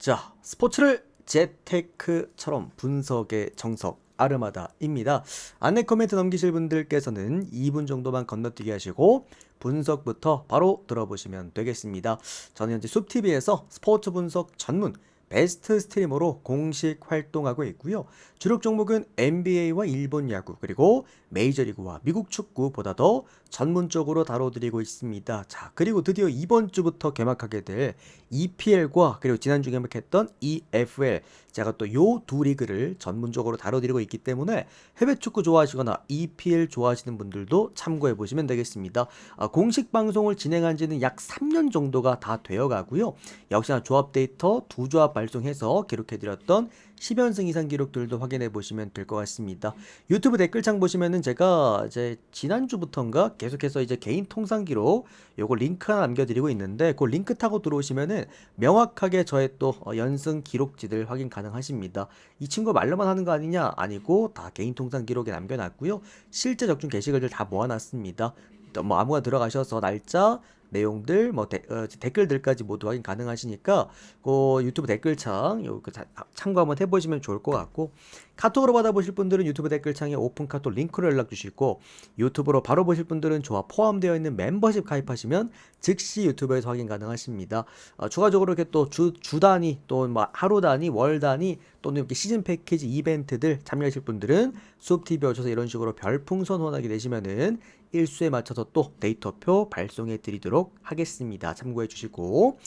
자, 스포츠를 재테크처럼 분석의 정석 아르마다입니다. 안내 코멘트 넘기실 분들께서는 2분 정도만 건너뛰게 하시고 분석부터 바로 들어보시면 되겠습니다. 저는 현재 숲TV에서 스포츠 분석 전문 베스트 스트리머로 공식 활동하고 있고요. 주력 종목은 NBA와 일본 야구 그리고 메이저리그와 미국 축구보다 더 전문적으로 다뤄드리고 있습니다. 자 그리고 드디어 이번 주부터 개막하게 될 EPL과 그리고 지난주 개막했던 EFL 제가 또 요 두 리그를 전문적으로 다뤄드리고 있기 때문에 해외 축구 좋아하시거나 EPL 좋아하시는 분들도 참고해 보시면 되겠습니다. 아, 공식 방송을 진행한 지는 약 3년 정도가 다 되어 가고요. 역시나 조합 데이터 두 조합 발송해서 기록해드렸던 10연승 이상 기록들도 확인해 보시면 될 것 같습니다. 유튜브 댓글창 보시면은 제가 이제 지난주부터인가 계속해서 이제 개인 통상 기록 요거 링크 하나 남겨드리고 있는데 그 링크 타고 들어오시면은 명확하게 저의 또 어, 연승 기록지들 확인 가능하십니다. 이 친구 말로만 하는 거 아니냐? 아니고 다 개인 통상 기록에 남겨놨고요. 실제 적중 게시글들 다 모아놨습니다. 또뭐 아무나 들어가셔서 날짜 내용들 뭐 데- 어, 댓글들까지 모두 확인 가능하시니까 그 유튜브 댓글창 요그 참고 한번 해보시면 좋을 것 같고 카톡으로 받아보실 분들은 유튜브 댓글창에 오픈 카톡 링크로 연락 주시고 유튜브로 바로 보실 분들은 조합 포함되어 있는 멤버십 가입하시면 즉시 유튜브에서 확인 가능하십니다. 어, 추가적으로 이렇게 또 주 주 단위 또 뭐 하루 단위 월 단위 또는 이렇게 시즌 패키지 이벤트들 참여하실 분들은 수업 TV 오셔서 이런 식으로 별풍선 후원하게 되시면은 일수에 맞춰서 또 데이터표 발송해 드리도록 하겠습니다. 참고해 주시고.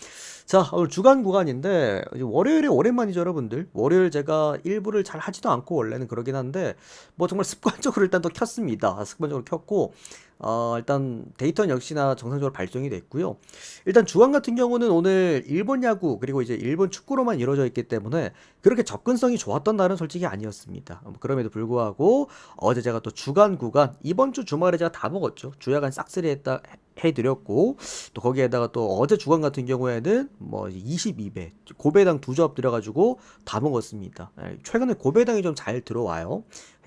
자, 오늘 주간 구간인데, 월요일에 오랜만이죠, 여러분들. 월요일 제가 일부를 잘 하지도 않고 원래는 그러긴 한데, 뭐 정말 습관적으로 일단 또 켰습니다. 습관적으로 켰고, 어, 일단 데이터는 역시나 정상적으로 발송이 됐고요. 일단 주간 같은 경우는 오늘 일본 야구 그리고 이제 일본 축구로만 이루어져 있기 때문에 그렇게 접근성이 좋았던 날은 솔직히 아니었습니다. 뭐 그럼에도 불구하고 어제 제가 또 주간 구간 이번 주 주말에 제가 다 먹었죠. 주야간 싹쓸이 했다 해드렸고 또 거기에다가 또 어제 주간 같은 경우에는 뭐 22배 고배당 두 조합 들어가지고 다 먹었습니다. 예, 최근에 고배당이 좀 잘 들어와요.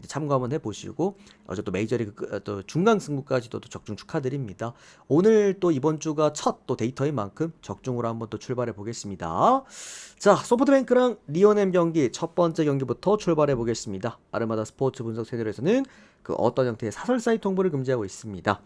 참고 한번 해보시고 어제 또 메이저리그 끝- 또 중간 승부까지도 또 적중 축하드립니다. 오늘 또 이번 주가 첫 또 데이터인 만큼 적중으로 한번 또 출발해 보겠습니다. 자 소프트뱅크랑 리오넴 경기 첫 번째 경기부터 출발해 보겠습니다. 아르마다 스포츠 분석 채널에서는 그 어떤 형태의 사설 사이트 통보를 금지하고 있습니다.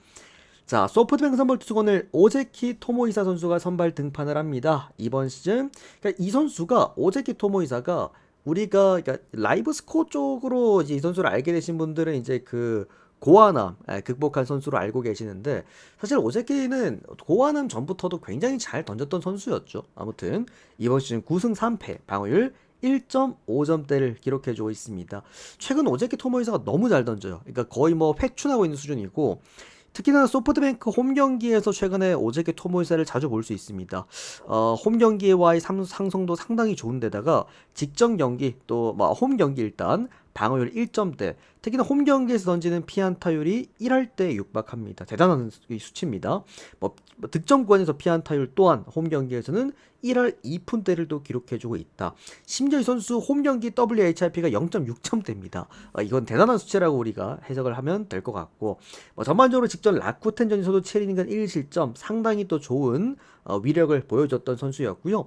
자, 소프트뱅크 선발 투수건을 오제키 토모이사 선수가 선발 등판을 합니다. 이번 시즌. 그러니까 이 선수가 오제키 토모이사가 우리가 그러니까 라이브 스코어 쪽으로 이제 이 선수를 알게 되신 분들은 이제 그 고아남 예, 극복한 선수로 알고 계시는데 사실 오제키는 고아남 전부터도 굉장히 잘 던졌던 선수였죠. 아무튼 이번 시즌 9승 3패 방어율 1.5점대를 기록해주고 있습니다. 최근 오제키 토모이사가 너무 잘 던져요. 그러니까 거의 뭐 회춘하고 있는 수준이고 특히나 소프트뱅크 홈 경기에서 최근에 오제키 토모이사를 자주 볼 수 있습니다. 어, 홈 경기와의 상- 상성도 상당히 좋은데다가 직전 경기 또 홈 경기 일단 방어율 1점대 특히나 홈 경기에서 던지는 피안타율이 1할대에 육박합니다. 대단한 수치입니다. 뭐, 뭐 득점권에서 피안타율 또한 홈 경기에서는 1할 2푼대를 또 기록해주고 있다. 심지어 이 선수 홈 경기 WHIP가 0.6점대입니다. 어, 이건 대단한 수치라고 우리가 해석을 하면 될 것 같고 뭐 전반적으로 직전 라쿠텐전에서도 7이닝간 1실점 상당히 또 좋은 어, 위력을 보여줬던 선수였고요.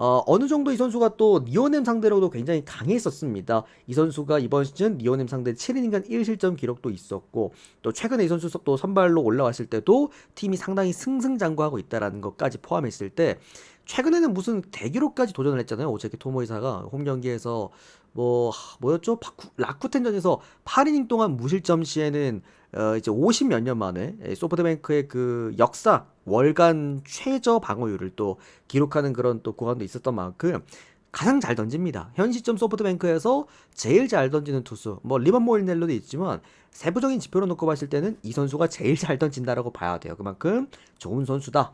어, 어느 정도 이 선수가 또 니오넴 상대로도 굉장히 강했었습니다. 이 선수가 이번 시즌 니오넴 상대 7이닝간 1실점 기록도 있었고 또 최근에 이 선수 또 선발로 올라왔을 때도 팀이 상당히 승승장구하고 있다라는 것까지 포함했을 때 최근에는 무슨 대기록까지 도전을 했잖아요. 오제키 토모이사가 홈 경기에서 뭐 하, 뭐였죠? 라쿠텐전에서 8이닝 동안 무실점 시에는 어, 이제 50몇 년 만에 예, 소프트뱅크의 그 역사 월간 최저 방어율을 또 기록하는 그런 또 구간도 있었던 만큼 가장 잘 던집니다. 현 시점 소프트뱅크에서 제일 잘 던지는 투수, 뭐 리번 모일넬로도 있지만 세부적인 지표로 놓고 봤을 때는 이 선수가 제일 잘 던진다라고 봐야 돼요. 그만큼 좋은 선수다.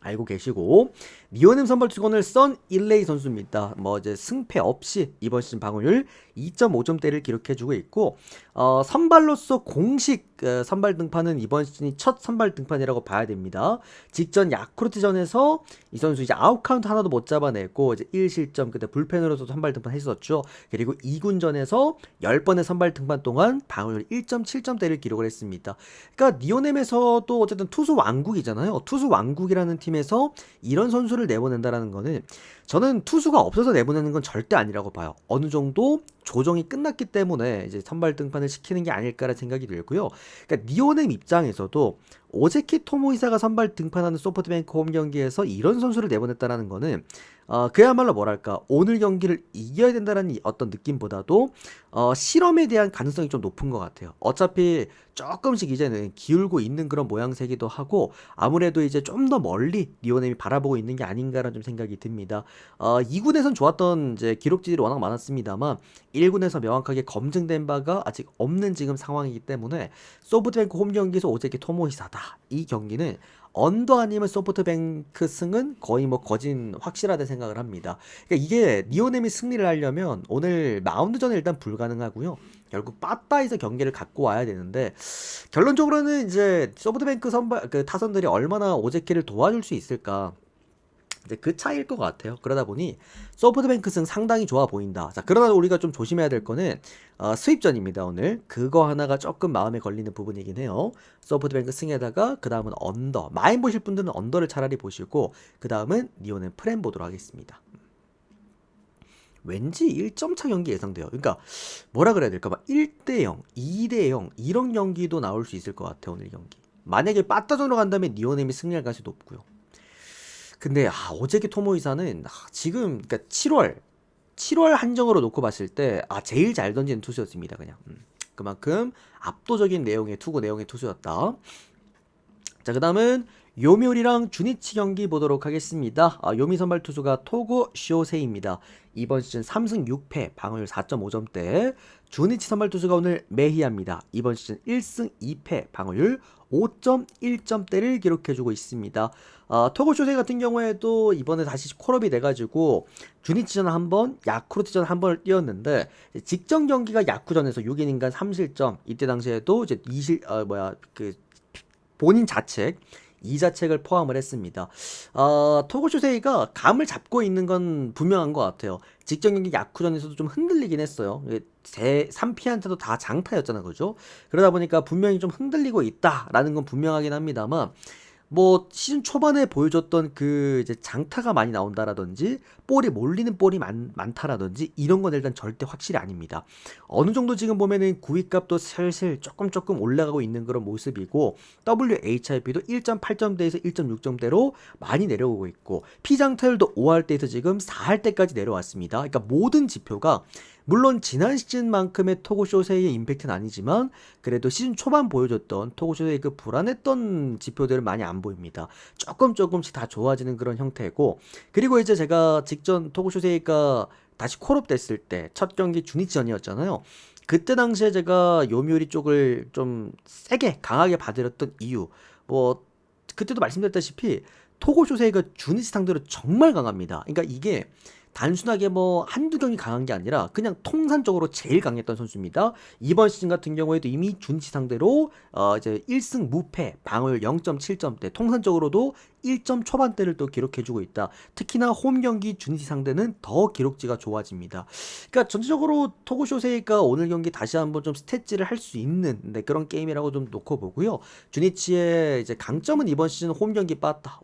알고 계시고 니오넴 선발 투건을 썬 일레이 선수입니다. 뭐 이제 승패 없이 이번 시즌 방어율 2.5점대를 기록해주고 있고 어, 선발로서 공식 어, 선발 등판은 이번 시즌이 첫 선발 등판이라고 봐야 됩니다. 직전 야쿠르트전에서 이 선수 이제 아웃 카운트 하나도 못 잡아내고 이제 1실점 그때 불펜으로서 선발 등판했었죠. 그리고 2군전에서 10번의 선발 등판 동안 방어율 1.7점대를 기록을 했습니다. 그러니까 니오넴에서도 어쨌든 투수 왕국이잖아요. 투수 왕국이라는 팀에서 이런 선수를 선수를 내보낸다라는 거는 저는 투수가 없어서 내보내는 건 절대 아니라고 봐요. 어느 정도 조정이 끝났기 때문에 이제 선발 등판을 시키는 게 아닐까라는 생각이 들고요. 그러니까 니오넴 입장에서도 오제키 토모이사가 선발 등판하는 소프트뱅크 홈 경기에서 이런 선수를 내보냈다라는 거는 어, 그야말로 뭐랄까 오늘 경기를 이겨야 된다는 어떤 느낌보다도 어, 실험에 대한 가능성이 좀 높은 것 같아요. 어차피 조금씩 이제는 기울고 있는 그런 모양새기도 하고 아무래도 이제 좀 더 멀리 니오넴이 바라보고 있는 게 아닌가라는 좀 생각이 듭니다. 어, 2군에선 좋았던 이제 기록지들이 워낙 많았습니다만 1군에서 명확하게 검증된 바가 아직 없는 지금 상황이기 때문에 소프트뱅크 홈 경기에서 오제키 토모히사다. 이 경기는 언더 아니면 소프트뱅크 승은 거의 뭐 거진 확실하다 생각을 합니다. 그러니까 이게 니오넴이 승리를 하려면 오늘 마운드전은 일단 불가능하고요. 결국 빠따에서 경기를 갖고 와야 되는데 결론적으로는 이제 소프트뱅크 선발 그 타선들이 얼마나 오제키를 도와줄 수 있을까 이제 그 차이일 것 같아요. 그러다 보니 소프트뱅크 승 상당히 좋아 보인다. 자, 그러나 우리가 좀 조심해야 될 거는 어, 수입전입니다. 오늘 그거 하나가 조금 마음에 걸리는 부분이긴 해요. 소프트뱅크 승에다가 그 다음은 언더. 마인 보실 분들은 언더를 차라리 보시고 그 다음은 니오는 프렘 보도록 하겠습니다. 왠지 1점 차 경기 예상돼요. 그러니까 뭐라 그래야 될까? 막 1대 0, 2대 0 이런 경기도 나올 수 있을 것 같아요. 오늘 경기. 만약에 빠따전으로 간다면 니오넴이 승리할 가능성이 높고요. 근데 아, 오제키 토모이사는 아, 지금 그러니까 7월 7월 한정으로 놓고 봤을 때 아, 제일 잘 던지는 투수였습니다. 그냥 음. 그만큼 압도적인 내용의 투구 내용의 투수였다. 자, 그다음은 요묘리랑 주니치 경기 보도록 하겠습니다. 아, 요미 선발 투수가 토고 쇼세입니다. 이번 시즌 3승 6패, 방어율 4.5점대. 주니치 선발 투수가 오늘 메히아입니다. 이번 시즌 1승 2패, 방어율 5.1점대를 기록해주고 있습니다. 어, 토고 쇼세 같은 경우에도 이번에 다시 콜업이 돼가지고 주니치전 한 번, 야쿠르트전 한 번을 뛰었는데 직전 경기가 야쿠전에서 6인 인간 3실점 이때 당시에도 이제 2실 어 뭐야 그 본인 자책 이 자책을 포함을 했습니다. 어, 토고쇼세이가 감을 잡고 있는 건 분명한 것 같아요. 직전 경기 야쿠전에서도 좀 흔들리긴 했어요. 제 3피한테도 다 장타였잖아, 그죠? 그러다 보니까 분명히 좀 흔들리고 있다라는 건 분명하긴 합니다만, 뭐 시즌 초반에 보여줬던 그 이제 장타가 많이 나온다라든지 볼이 몰리는 볼이 많, 많다라든지 이런 건 일단 절대 확실히 아닙니다. 어느 정도 지금 보면은 구위값도 슬슬 조금 조금 올라가고 있는 그런 모습이고 WHIP도 1.8점대에서 1.6점대로 많이 내려오고 있고 피장타율도 5할 때에서 지금 4할 때까지 내려왔습니다. 그러니까 모든 지표가 물론 지난 시즌만큼의 토고쇼세의 임팩트는 아니지만 그래도 시즌 초반 보여줬던 토고쇼세의 그 불안했던 지표들은 많이 안 보입니다. 조금 조금씩 다 좋아지는 그런 형태고 그리고 이제 제가 직전 토고쇼세이가 다시 콜업 됐을 때 첫 경기 주니전이었잖아요. 그때 당시에 제가 요미우리 쪽을 좀 세게 강하게 받으렸던 이유 뭐 그때도 말씀드렸다시피 토고쇼세이가 주니치 상대로 정말 강합니다. 그러니까 이게 단순하게 뭐 한두 경기 강한 게 아니라 그냥 통산적으로 제일 강했던 선수입니다. 이번 시즌 같은 경우에도 이미 준치 상대로 어 이제 1승 무패, 방어율 0.7점대, 통산적으로도 1점 초반대를 또 기록해주고 있다. 특히나 홈 경기 준치 상대는 더 기록지가 좋아집니다. 그러니까 전체적으로 토고쇼세이가 오늘 경기 다시 한번 좀 스탯질을 할 수 있는 네, 그런 게임이라고 좀 놓고 보고요. 주니치의 이제 강점은 이번 시즌 홈 경기 빠다.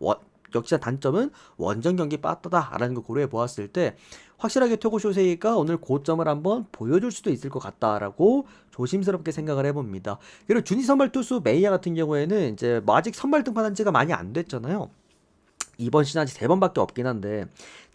역시나 단점은 원정 경기 빠따다라는 걸 고려해 보았을 때 확실하게 토고 쇼세이가 오늘 고점을 한번 보여줄 수도 있을 것 같다라고 조심스럽게 생각을 해봅니다. 그리고 준희 선발 투수 메이야 같은 경우에는 이제 뭐 아직 선발 등판한 지가 많이 안 됐잖아요. 이번 시즌 세 번밖에 없긴 한데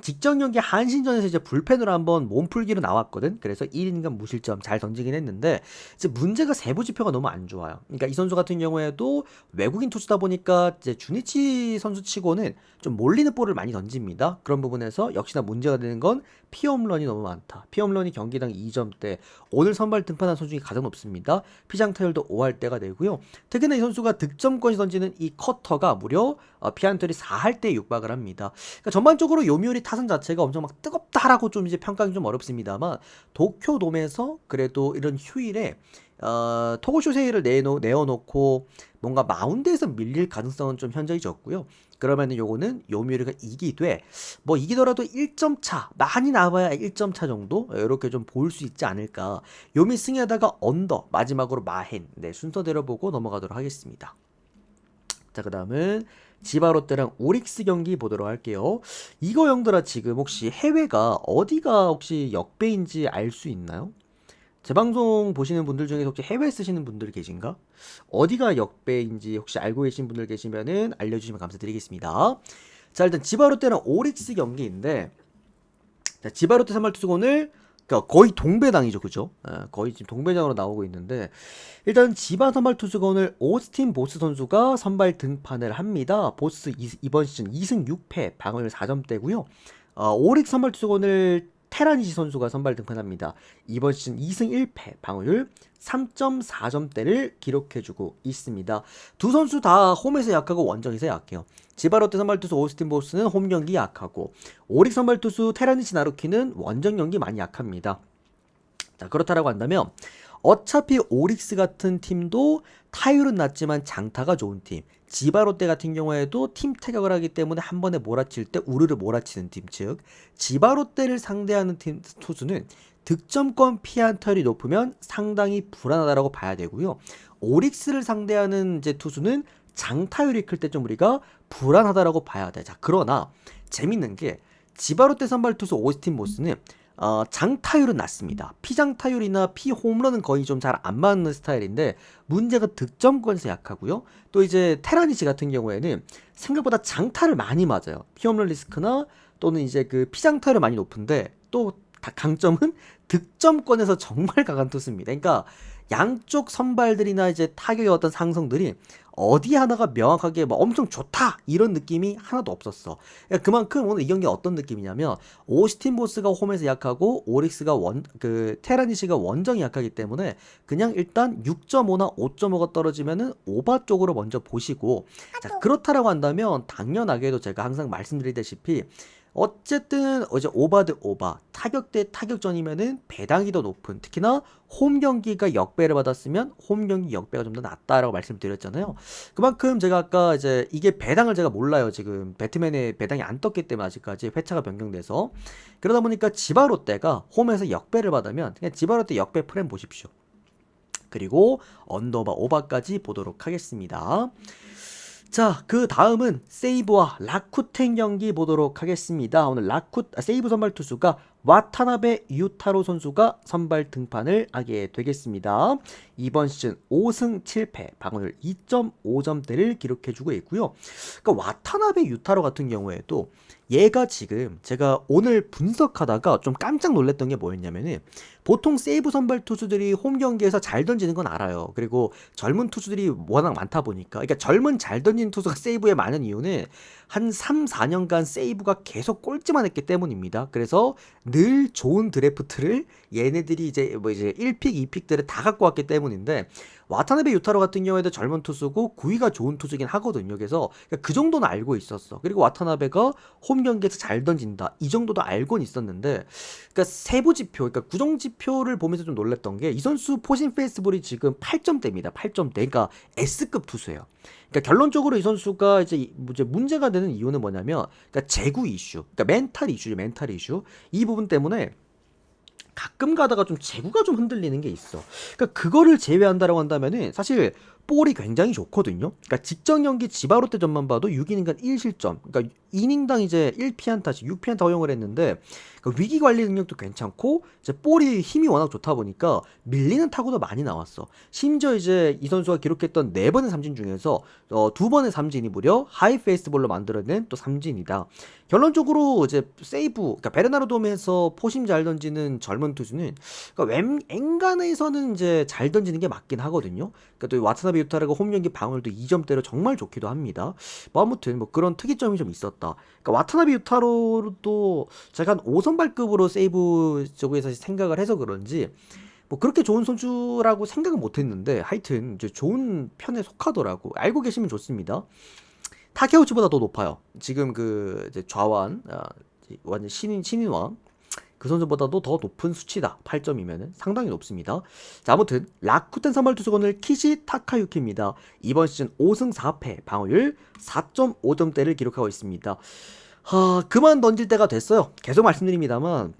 직전 경기 한신전에서 이제 불펜으로 한번 몸풀기로 나왔거든. 그래서 1인간 무실점 잘 던지긴 했는데 이제 문제가 세부 지표가 너무 안 좋아요. 그러니까 이 선수 같은 경우에도 외국인 투수다 보니까 이제 주니치 선수치고는 좀 몰리는 볼을 많이 던집니다. 그런 부분에서 역시나 문제가 되는 건 피홈런이 너무 많다. 피홈런이 경기당 2점대. 오늘 선발 등판한 선수 중에 가장 높습니다. 피장 타율도 5할 때가 되고요. 특히나 이 선수가 득점권이 던지는 이 커터가 무려 어, 피안털이 4할 때에 육박을 합니다. 그러니까 전반적으로 요미우리 타선 자체가 엄청 막 뜨겁다라고 좀 이제 평가하기 좀 어렵습니다만 도쿄돔에서 그래도 이런 휴일에 어, 토고쇼세이를 내놓, 내어놓고 뭔가 마운드에서 밀릴 가능성은 좀 현저히 적고요. 그러면은 요거는 요미우리가 이기되 뭐 이기더라도 1점 차 많이 나와야 1점 차 정도 이렇게 좀 볼 수 있지 않을까. 요미 승에다가 언더 마지막으로 마헨 네 순서대로 보고 넘어가도록 하겠습니다. 자 그다음은 지바 롯데랑 오릭스 경기 보도록 할게요. 이거 형들아 지금 혹시 해외가 어디가 혹시 역배인지 알 수 있나요? 제 방송 보시는 분들 중에서 혹시 해외 쓰시는 분들 계신가? 어디가 역배인지 혹시 알고 계신 분들 계시면은 알려주시면 감사드리겠습니다. 자 일단 지바롯데랑 오릭스 경기인데 자, 지바롯데 선발 투수 오늘 그러니까 거의 동배당이죠, 그죠? 예, 거의 지금 동배당으로 나오고 있는데 일단 지바 선발 투수가 오늘 오스틴 보스 선수가 선발 등판을 합니다. 보스 이, 이번 시즌 2승 6패 방어율 4점대고요. 어, 오릭스 선발 투수가 오늘 테라니시 선수가 선발 등판합니다. 이번 시즌 2승 1패 방어율 3.4점대를 기록해주고 있습니다. 두 선수 다 홈에서 약하고 원정에서 약해요. 지바롯데 선발투수 오스틴 보스는 홈 경기 약하고 오릭 선발투수 테라니치 나루키는 원정 경기 많이 약합니다. 자 그렇다라고 한다면 어차피 오릭스 같은 팀도 타율은 낮지만 장타가 좋은 팀 지바롯데 같은 경우에도 팀 타격을 하기 때문에 한 번에 몰아칠 때 우르르 몰아치는 팀 즉 지바롯데를 상대하는 팀 투수는 득점권 타율이 높으면 상당히 불안하다라고 봐야 되고요. 오릭스를 상대하는 이제 투수는 장타율이 클 때 좀 우리가 불안하다라고 봐야 돼. 자, 그러나 재밌는 게 지바롯데 선발 투수 오스틴 모스는 어, 장타율은 낮습니다. 피장타율이나 피홈런은 거의 좀 잘 안 맞는 스타일인데 문제가 득점권에서 약하고요. 또 이제 테라니치 같은 경우에는 생각보다 장타를 많이 맞아요. 피홈런 리스크나 또는 이제 그 피장타율이 많이 높은데 또 다- 강점은 득점권에서 정말 강한 투수입니다. 그러니까 양쪽 선발들이나 이제 타격의 어떤 상성들이 어디 하나가 명확하게 뭐 엄청 좋다 이런 느낌이 하나도 없었어. 그러니까 그만큼 오늘 이 경기 어떤 느낌이냐면 오스틴 보스가 홈에서 약하고 오릭스가 원 그 테라니시가 원정이 약하기 때문에 그냥 일단 6.5나 5.5가 떨어지면은 오바 쪽으로 먼저 보시고 자 그렇다라고 한다면 당연하게도 제가 항상 말씀드리다시피 어쨌든 어제 오바 드 오바 타격 대 타격전이면은 배당이 더 높은 특히나 홈 경기가 역배를 받았으면 홈 경기 역배가 좀 더 낫다라고 말씀드렸잖아요. 그만큼 제가 아까 이제 이게 배당을 제가 몰라요. 지금 배트맨의 배당이 안 떴기 때문에 아직까지 회차가 변경돼서 그러다 보니까 지바롯데가 홈에서 역배를 받으면 그냥 지바롯데 역배 프레임 보십시오. 그리고 언더바 오바까지 보도록 하겠습니다. 자, 그 다음은 세이브와 라쿠텐 경기 보도록 하겠습니다. 오늘 라쿠 아, 세이브 선발 투수가 와타나베 유타로 선수가 선발 등판을 하게 되겠습니다. 이번 시즌 5승 7패, 방어율 2.5점대를 기록해주고 있고요. 그러니까 와타나베 유타로 같은 경우에도 얘가 지금 제가 오늘 분석하다가 좀 깜짝 놀랐던 게 뭐였냐면은 보통 세이브 선발 투수들이 홈 경기에서 잘 던지는 건 알아요. 그리고 젊은 투수들이 워낙 많다 보니까 그러니까 젊은 잘 던지는 투수가 세이브에 많은 이유는 한 3, 4년간 세이브가 계속 꼴찌만 했기 때문입니다. 그래서 늘 좋은 드래프트를 얘네들이 이제 뭐 이제 1픽, 2픽들을 다 갖고 왔기 때문인데 와타나베 유타로 같은 경우에도 젊은 투수고 구위가 좋은 투수긴 하거든요. 그래서 그러니까 그 정도는 알고 있었어. 그리고 와타나베가 홈 경기에서 잘 던진다. 이 정도도 알고는 있었는데 그러니까 세부 지표, 그러니까 구정 지표를 보면서 좀 놀랐던 게 이 선수 포신 페이스볼이 지금 8점대입니다. 8점대. 그러니까 S급 투수예요. 그러니까 결론적으로 이 선수가 이제 문제가 되는 이유는 뭐냐면 그러니까 재구 이슈, 그러니까 멘탈 이슈죠. 멘탈 이슈. 이 부분 때문에 가끔 가다가 좀 재구가 좀 흔들리는 게 있어. 그러니까 그거를 제외한다라고 한다면은 사실 볼이 굉장히 좋거든요. 그러니까 직전 경기 지바롯데 전만 봐도 6이닝간 1실점. 그러니까 이닝당 이제 1피안타씩 6피안타 허용을 했는데 그러니까 위기 관리 능력도 괜찮고 이제 볼이 힘이 워낙 좋다 보니까 밀리는 타구도 많이 나왔어. 심지어 이제 이 선수가 기록했던 네 번의 삼진 중에서 어, 두 번의 삼진이 무려 하이 페이스볼로 만들어낸 또 삼진이다. 결론적으로 이제 세이브, 그러니까 베르나르 돔에서 포심 잘 던지는 젊은 투수는 그러니까 웬 엔간에서는 이제 잘 던지는 게 맞긴 하거든요. 그러니까 또 와타나베 유타라가 홈 경기 방어율도 2점대로 정말 좋기도 합니다. 뭐 아무튼 뭐 그런 특이점이 좀 있었 다. 그러니까 와타나베 유타로도 제가 한 5선발급으로 세이브 쪽에서 생각을 해서 그런지 뭐 그렇게 좋은 선수라고 생각은 못했는데 하여튼 이제 좋은 편에 속하더라고. 알고 계시면 좋습니다. 타케우치보다 더 높아요. 지금 그 이제 좌완 아, 완전 신인 신인왕 그 선수보다도 더 높은 수치다. 8점이면은 상당히 높습니다. 자, 아무튼 라쿠텐 선발 투수건을 키시 타카유키입니다. 이번 시즌 5승 4패, 방어율 4.5점대를 기록하고 있습니다. 하, 그만 던질 때가 됐어요. 계속 말씀드립니다만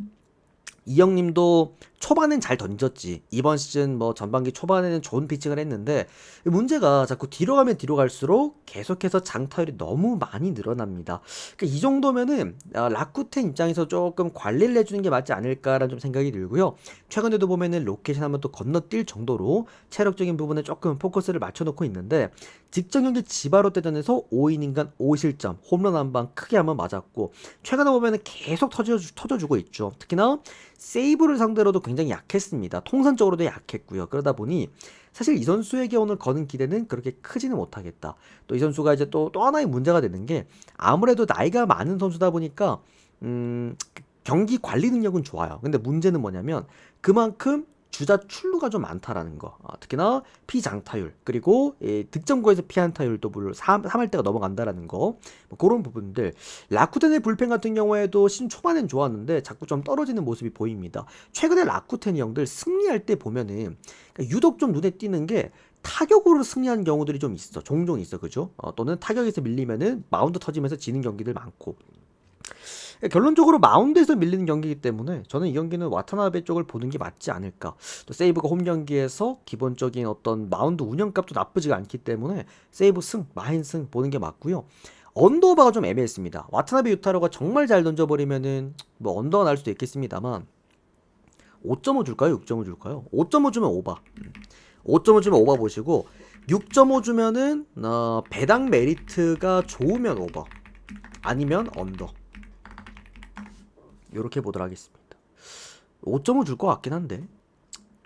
이 형님도 초반엔 잘 던졌지. 이번 시즌 뭐 전반기 초반에는 좋은 피칭을 했는데 문제가 자꾸 뒤로 가면 뒤로 갈수록 계속해서 장타율이 너무 많이 늘어납니다. 그러니까 이 정도면은 아, 라쿠텐 입장에서 조금 관리를 해주는 게 맞지 않을까라는 좀 생각이 들고요. 최근에도 보면은 로켓이 한번 또 건너뛸 정도로 체력적인 부분에 조금 포커스를 맞춰놓고 있는데 직전 경기 지바로 대전에서 5이닝간 5실점 홈런 한 방 크게 한번 맞았고 최근에 보면은 계속 터져 터져주고 있죠. 특히나 세이브를 상대로도 굉장히 약했습니다. 통산적으로도 약했고요. 그러다 보니 사실 이 선수에게 오늘 거는 기대는 그렇게 크지는 못하겠다. 또 이 선수가 이제 또 또 하나의 문제가 되는 게 아무래도 나이가 많은 선수다 보니까 음 경기 관리 능력은 좋아요. 근데 문제는 뭐냐면 그만큼 주자 출루가 좀 많다라는 거. 어, 특히나 피장타율 그리고 예, 득점고에서 피안타율도 물론 3, 3할때가 넘어간다라는 거. 뭐 그런 부분들. 라쿠텐의 불펜 같은 경우에도 시즌 초반엔 좋았는데 자꾸 좀 떨어지는 모습이 보입니다. 최근에 라쿠텐 형들 승리할 때 보면은 그러니까 유독 좀 눈에 띄는 게 타격으로 승리한 경우들이 좀 있어. 종종 있어. 그죠? 어, 또는 타격에서 밀리면은 마운드 터지면서 지는 경기들 많고. 결론적으로 마운드에서 밀리는 경기이기 때문에 저는 이 경기는 와타나베 쪽을 보는 게 맞지 않을까. 또 세이브가 홈 경기에서 기본적인 어떤 마운드 운영값도 나쁘지가 않기 때문에 세이브 승, 마인 승 보는 게 맞고요. 언더바가 좀 애매했습니다. 와타나베 유타로가 정말 잘 던져버리면은 뭐 언더가 날 수도 있겠습니다만 5.5 줄까요? 6.5 줄까요? 5.5 주면 오바. 5.5 주면 오바 보시고 6.5 주면은 어, 배당 메리트가 좋으면 오버 아니면 언더 요렇게 보도록 하겠습니다 5.5 줄 것 같긴 한데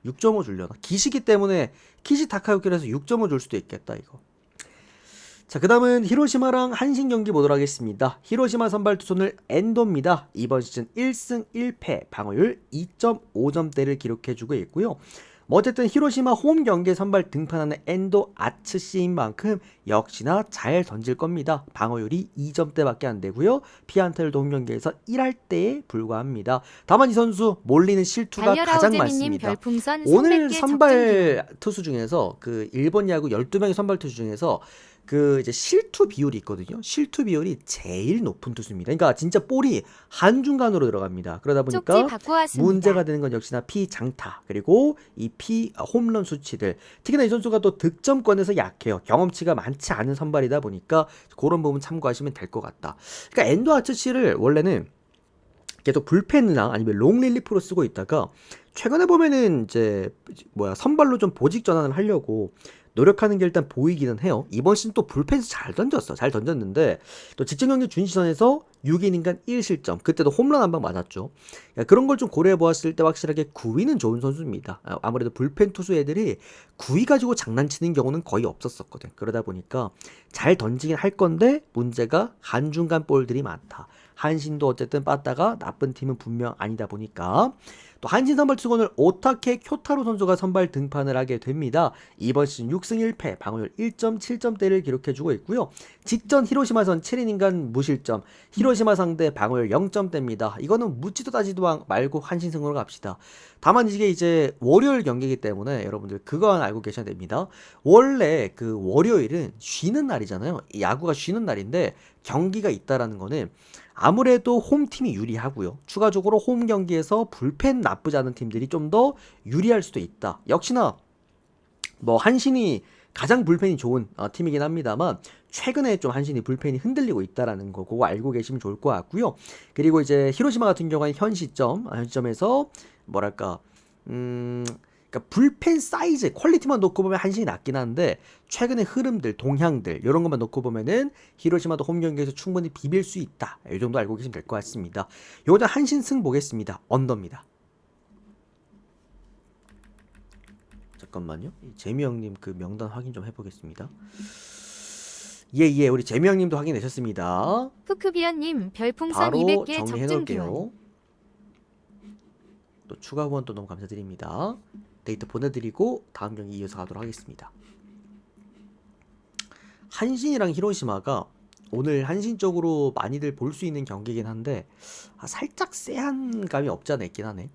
6.5 줄려나 기시기 때문에 키시 타카유키에서 6.5 줄 수도 있겠다 이거 자, 그 다음은 히로시마랑 한신 경기 보도록 하겠습니다. 히로시마 선발 투수는 엔도입니다. 이번 시즌 1승 1패, 방어율 2.5점대를 기록해주고 있고요. 뭐 어쨌든 히로시마 홈 경기에 선발 등판하는 엔도 아츠씨인 만큼 역시나 잘 던질 겁니다. 방어율이 2점대밖에 안 되고요. 피안타율도 홈 경기에서 1할 때에 불과합니다. 다만 이 선수 몰리는 실투가 가장 많습니다. 오늘 선발 투수 중에서 그 일본 야구 12명의 선발 투수 중에서 그 이제 실투 비율이 있거든요. 실투 비율이 제일 높은 투수입니다. 그러니까 진짜 볼이 한 중간으로 들어갑니다. 그러다 보니까 문제가 되는 건 역시나 피 장타 그리고 이 피 홈런 수치들. 특히나 이 선수가 또 득점권에서 약해요. 경험치가 많지 않은 선발이다 보니까 그런 부분 참고하시면 될 것 같다. 그러니까 엔도 아츠치를 원래는 계속 불펜이나 아니면 롱 릴리프로 쓰고 있다가 최근에 보면은 이제 뭐야 선발로 좀 보직 전환을 하려고 노력하는 게 일단 보이기는 해요. 이번 시즌 또 불펜에서 잘 던졌어. 잘 던졌는데 또 직전 경기 준시선에서 6이닝간 1실점. 그때도 홈런 한 방 맞았죠. 그런 걸 좀 고려해 보았을 때 확실하게 9위는 좋은 선수입니다. 아, 아무래도 불펜 투수 애들이 9위 가지고 장난치는 경우는 거의 없었었거든. 그러다 보니까 잘 던지긴 할 건데 문제가 한중간 볼들이 많다. 한신도 어쨌든 빠다가 나쁜 팀은 분명 아니다 보니까 또 한신 선발 투수건을 오타케 쿄타로 선수가 선발 등판을 하게 됩니다. 이번 시즌 6승 1패 방어율 1.7점대를 기록해주고 있고요. 직전 히로시마선 7이닝간 무실점 히로시마 상대 방어율 0점대입니다. 이거는 묻지도 따지도 말고 한신승으로 갑시다. 다만 이게 이제 월요일 경기이기 때문에 여러분들 그건 알고 계셔야 됩니다. 원래 그 월요일은 쉬는 날이잖아요. 야구가 쉬는 날인데 경기가 있다라는 거는 아무래도 홈팀이 유리하고요. 추가적으로 홈 경기에서 불펜 나쁘지 않은 팀들이 좀 더 유리할 수도 있다. 역시나 뭐 한신이 가장 불펜이 좋은 어, 팀이긴 합니다만 최근에 좀 한신이 불펜이 흔들리고 있다라는 거 그거 알고 계시면 좋을 것 같고요. 그리고 이제 히로시마 같은 경우는 현 시점 현 시점에서 뭐랄까 음 그러니까 불펜 사이즈 퀄리티만 놓고 보면 한신이 낫긴 한데 최근의 흐름들 동향들 이런 것만 놓고 보면은 히로시마도 홈 경기에서 충분히 비빌 수 있다. 이 정도 알고 계시면 될 것 같습니다. 요거는 한신 승 보겠습니다. 언더입니다. 잠깐만요. 재미 형님 그 명단 확인 좀 해보겠습니다. 예예 예, 우리 재미 형님도 확인되셨습니다. 푸크비언님 별풍선 바로 200개 정리해 적중 교환. 놓을게요. 또 추가 후원. 또 너무 감사드립니다 데이터 보내드리고 다음 경기 이어서 가도록 하겠습니다. 한신이랑 히로시마가 오늘 한신 쪽으로 많이들 볼 수 있는 경기긴 한데 아, 살짝 쎄한 감이 없지 않아 있긴 하네.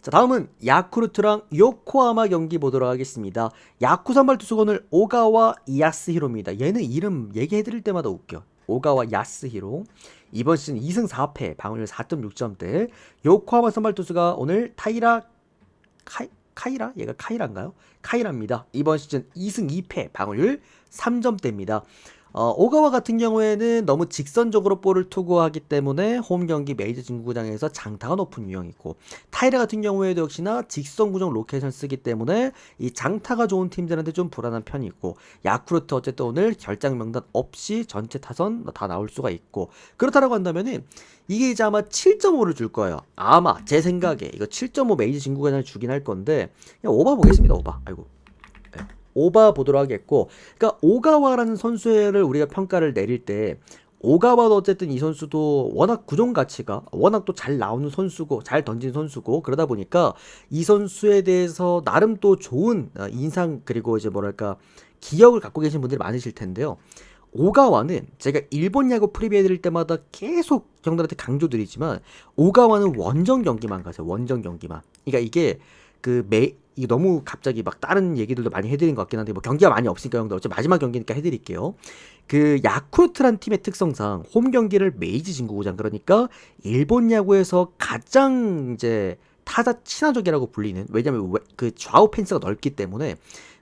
자 다음은 야쿠르트랑 요코하마 경기 보도록 하겠습니다. 야쿠 선발 투수건을 오가와 야스히로입니다. 얘는 이름 얘기해드릴 때마다 웃겨. 오가와 야스히로 이번 시즌 2승 4패 방어율 4.6점대 요코하마 선발 투수가 오늘 타이라 카이, 카이라? 얘가 카이라인가요? 카이라입니다. 이번 시즌 2승 2패 방어율 3점대입니다. 어, 오가와 같은 경우에는 너무 직선적으로 볼을 투구하기 때문에 홈 경기 메이저 진구구장에서 장타가 높은 유형이고 타이라 같은 경우에도 역시나 직선 구정 로케이션 쓰기 때문에 이 장타가 좋은 팀들한테 좀 불안한 편이 있고 야쿠르트 어쨌든 오늘 결장 명단 없이 전체 타선 다 나올 수가 있고 그렇다라고 한다면은 이게 이제 아마 7.5를 줄 거예요. 아마 제 생각에 이거 7.5 메이저 진구구장을 주긴 할 건데 그냥 오바 보겠습니다. 오바. 아이고. 네. 오바 보도록 하겠고 그러니까 오가와라는 선수를 우리가 평가를 내릴 때 오가와도 어쨌든 이 선수도 워낙 구종 가치가 워낙 또 잘 나오는 선수고 잘 던진 선수고 그러다 보니까 이 선수에 대해서 나름 또 좋은 어, 인상 그리고 이제 뭐랄까 기억을 갖고 계신 분들이 많으실 텐데요. 오가와는 제가 일본 야구 프리뷰 해 드릴 때마다 계속 형들한테 강조드리지만 오가와는 원정 경기만 가세요. 원정 경기만. 그러니까 이게 그 매, 이게 너무 갑자기 막 다른 얘기들도 많이 해드린 것 같긴 한데 뭐 경기가 많이 없으니까 형들 어차피 마지막 경기니까 해드릴게요. 그 야쿠르트란 팀의 특성상 홈 경기를 메이지 진구구장 그러니까 일본 야구에서 가장 이제 타자 친화적이라고 불리는 왜냐면 왜- 그 좌우 펜스가 넓기 때문에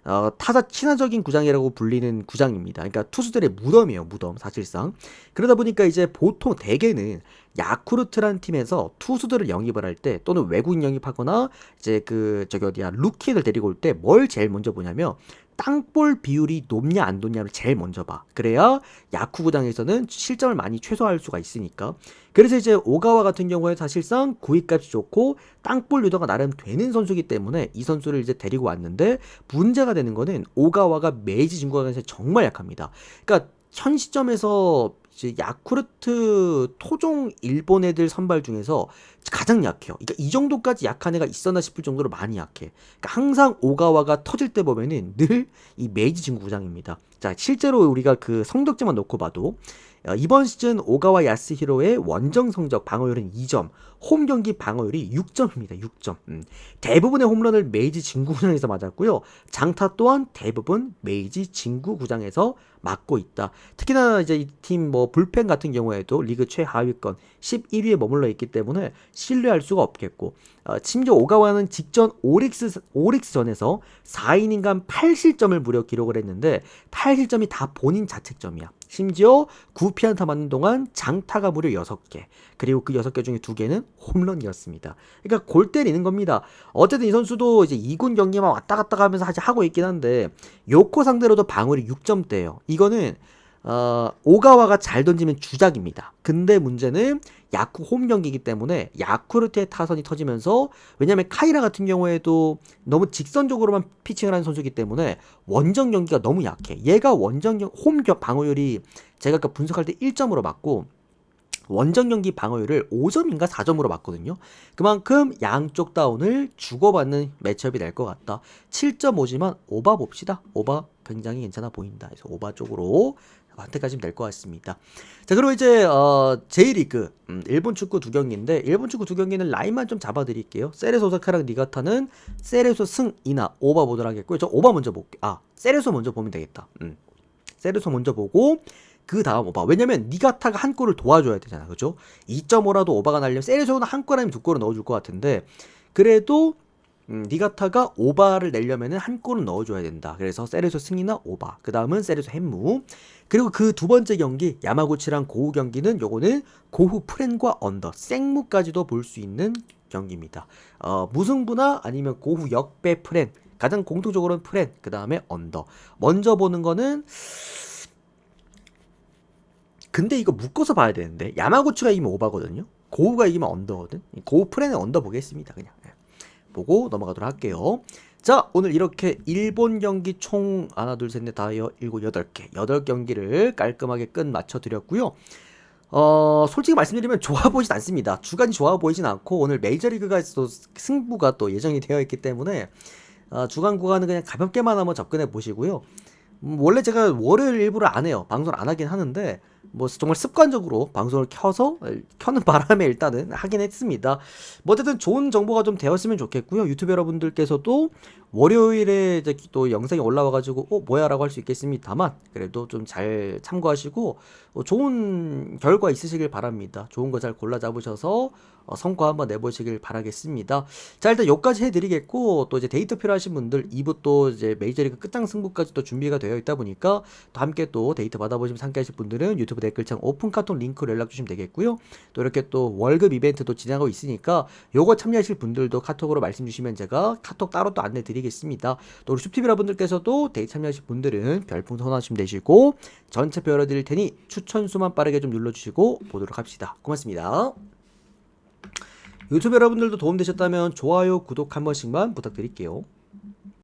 어, 타자 친화적인 구장이라고 불리는 구장입니다. 그러니까 투수들의 무덤이에요, 무덤 사실상. 그러다 보니까 이제 보통 대개는 야쿠르트란 팀에서 투수들을 영입을 할 때 또는 외국인 영입하거나 이제 그 저기 어디야 루키들 데리고 올 때 뭘 제일 먼저 보냐면 땅볼 비율이 높냐 안 높냐를 제일 먼저 봐. 그래야 야쿠 구장에서는 실점을 많이 최소화할 수가 있으니까. 그래서 이제 오가와 같은 경우에 사실상 구위값이 좋고 땅볼 유도가 나름 되는 선수이기 때문에 이 선수를 이제 데리고 왔는데 문제가 되는 거는 오가와가 메이지 진구장에서 정말 약합니다. 그러니까 현 시점에서 이제 야쿠르트 토종 일본 애들 선발 중에서 가장 약해요. 그러니까 이 정도까지 약한 애가 있었나 싶을 정도로 많이 약해. 그러니까 항상 오가와가 터질 때 보면은 늘 이 메이지 진구장입니다. 자, 실제로 우리가 그 성적지만 놓고 봐도 어, 이번 시즌 오가와 야스히로의 원정 성적 방어율은 2점, 홈 경기 방어율이 6점입니다. 6점. 음. 대부분의 홈런을 메이지 진구구장에서 맞았고요. 장타 또한 대부분 메이지 진구구장에서 맞고 있다. 특히나 이제 이 팀 뭐 불펜 같은 경우에도 리그 최하위권 11위에 머물러 있기 때문에 신뢰할 수가 없겠고 어, 심지어 오가와는 직전 오릭스 오릭스 전에서 4이닝간 8실점을 무려 기록을 했는데 8실점이 다 본인 자책점이야. 심지어 9피안타 맞는 동안 장타가 무려 6개. 그리고 그 6개 중에 2개는 홈런이었습니다. 그러니까 골 때리는 겁니다. 어쨌든 이 선수도 이제 2군 경기만 왔다 갔다 하지 하고 있긴 한데 요코 상대로도 방어율이 6점대예요. 이거는 어, 오가와가 잘 던지면 주작입니다. 근데 문제는 야쿠 홈 경기이기 때문에 야쿠르트의 타선이 터지면서 왜냐면 카이라 같은 경우에도 너무 직선적으로만 피칭을 하는 선수이기 때문에 원정 경기가 너무 약해. 얘가 원정 경, 홈 경- 방어율이 제가 아까 분석할 때 1점으로 맞고 원정 경기 방어율을 5점인가 4점으로 맞거든요. 그만큼 양쪽 다운을 주고받는 매첩이 될 것 같다. 7.5지만 오바 봅시다. 오바 굉장히 괜찮아 보인다. 그래서 오바 쪽으로 선택하시면 될 것 같습니다. 자, 그리고 이제 어, J리그 음, 일본 축구 두 경기인데 일본 축구 두 경기는 라인만 좀 잡아드릴게요. 세레소 오사카랑 니가타는 세레소 승 이나 오바 보도록 하겠고요. 저 오바 먼저 볼게요. 아, 세레소 먼저 보면 되겠다. 음. 세레소 먼저 보고 그 다음 오바. 왜냐면 니가타가 한 골을 도와줘야 되잖아. 그죠? 2.5라도 오바가 나려면 세레소는 한 골 아니면 두 골을 넣어줄 것 같은데 그래도 음, 니가타가 오바를 내려면은 한 골은 넣어줘야 된다. 그래서 세레소 승이나 오바. 그 다음은 세레소 햄무. 그리고 그 두 번째 경기 야마구치랑 고우 경기는 요거는 고후 프렌과 언더 생무까지도 볼 수 있는 경기입니다. 어, 무승부나 아니면 고후 역배 프렌 가장 공통적으로는 프렌 그 다음에 언더 먼저 보는 거는 근데 이거 묶어서 봐야 되는데 야마구치가 이기면 오바거든요. 고우가 이기면 언더거든. 고우 프렌은 언더 보겠습니다. 그냥 예. 보고 넘어가도록 할게요. 자 오늘 이렇게 일본 경기 총 하나 둘 셋 넷 다섯 일곱 여덟 개 여덟 경기를 깔끔하게 끝 맞춰 드렸고요. 어 솔직히 말씀드리면 좋아 보이진 않습니다. 주간이 좋아 보이진 않고 오늘 메이저리그가 또 승부가 또 예정이 되어 있기 때문에 어, 주간 구간은 그냥 가볍게만 한번 접근해 보시고요. 음, 원래 제가 월요일 일부러 안 해요. 방송 안 하긴 하는데 뭐 정말 습관적으로 방송을 켜서 켜는 바람에 일단은 하긴 했습니다. 뭐 어쨌든 좋은 정보가 좀 되었으면 좋겠고요. 유튜브 여러분들께서도 월요일에 이제 또 영상이 올라와가지고 어 뭐야라고 할 수 있겠습니다만 그래도 좀 잘 참고하시고 어, 좋은 결과 있으시길 바랍니다. 좋은 거 잘 골라 잡으셔서 어, 성과 한번 내보시길 바라겠습니다. 자 일단 여기까지 해드리겠고 또 이제 데이터 필요하신 분들 2부 또 이제 메이저리그 끝장 승부까지 또 준비가 되어 있다 보니까 또 함께 또 데이터 받아보시면 상쾌하실 분들은 유튜브 댓글창 오픈 카톡 링크로 연락 주시면 되겠고요. 또 이렇게 또 월급 이벤트도 진행하고 있으니까 요거 참여하실 분들도 카톡으로 말씀 주시면 제가 카톡 따로 또 안내 드리겠습니다. 또 우리 숲TV 여러분들께서도 데이트 참여하실 분들은 별풍 선 하나씩 되시고 전체 표 열어드릴 테니 추천 수만 빠르게 좀 눌러주시고 보도록 합시다. 고맙습니다. 유튜브 여러분들도 도움되셨다면 좋아요, 구독 한 번씩만 부탁드릴게요.